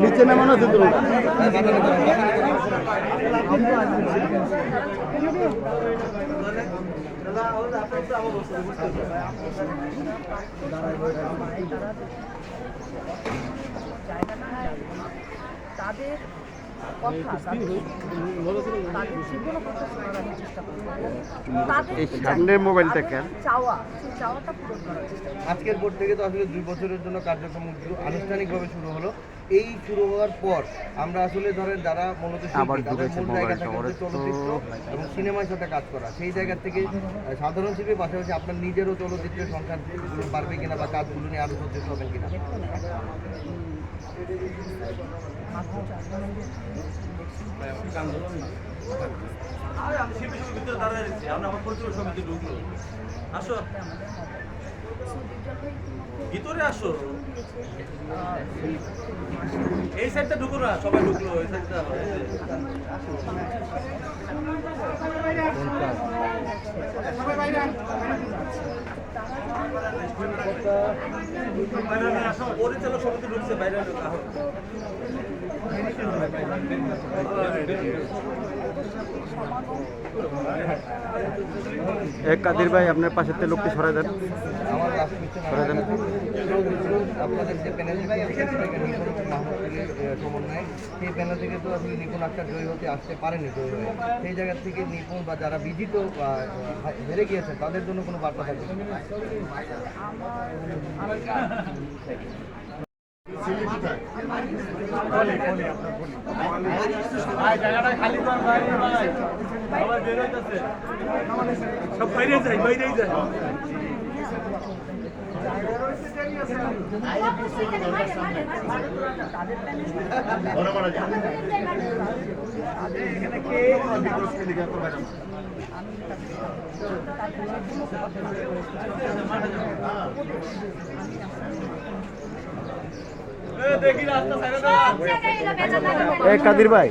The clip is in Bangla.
নিচে নামানো আছে তো। তাদের কথা তাদের তাদের জীবন কথা এই সামনের মোবাইলটা কেন? আজকের পর থেকে তো আসলে দুই বছরের জন্য কার্যক্রম আনুষ্ঠানিকভাবে শুরু হলো। এই শুরু হওয়ার পর আমরা আসলে ধরেন যারা মূলত চলচ্চিত্র এবং সিনেমার সাথে কাজ করা। সেই জায়গা থেকে সাধারণ শিল্পীর পাশাপাশি আপনার নিজেরও চলচ্চিত্রের সংখ্যা বাড়বে কিনা বা কাজগুলো নিয়ে আরও সচেতন হবেন কিনা? ভিতরে আসো। এই সাইডটা ঢুকো না সবাই ঢুকলো এই সাইডটা পরিচালক সমিতি ঢুকছে বাইরে এক কাদির ভাই আপনার পাশের থেকে লোকটি সরাই দেন। লাস্ট কোয়েশ্চেন আপনাদের যে প্যানেল মাহমুদুলের সমন্বয়। সেই প্যানেল থেকে তো আসলে নিপুণ আক্তার জয়ী হতে আসতে পারেনি জয়ী হয়ে সেই জায়গা থেকে নিপুণ বা যারা বিজিত হেরে গিয়েছে তাদের জন্য কোনো বার্তা থাকবে? সব বাইরে যায় এক কাদির ভাই।